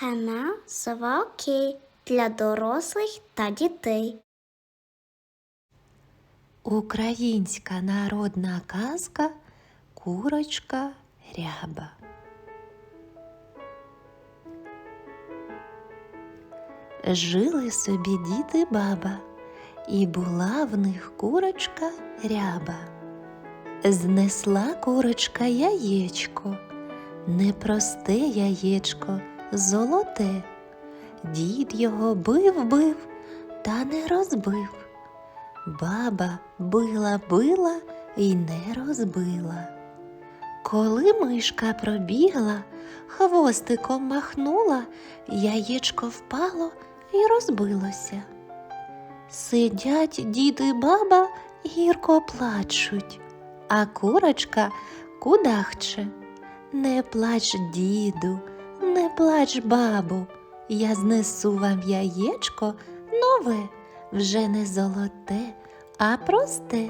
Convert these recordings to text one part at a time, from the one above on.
Канал Сова для дорослих та дітей. Українська народна казка Курочка ряба. Жили собі дід і баба, і була в них курочка ряба. Знесла курочка яєчко, непросте яєчко, золоте. Дід його бив бив, та не розбив. Баба била била і не розбила. Коли мишка пробігла, хвостиком махнула, яєчко впало і розбилося. Сидять дід і баба гірко плачуть, а курочка кудахче. Не плач, діду, плач, бабу, я знесу вам яєчко нове, вже не золоте, а просте.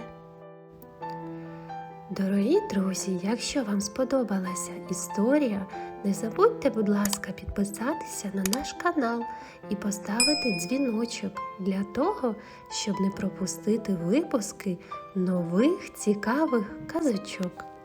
Дорогі друзі, якщо вам сподобалася історія, не забудьте, будь ласка, підписатися на наш канал і поставити дзвіночок для того, щоб не пропустити випуски нових цікавих казочок.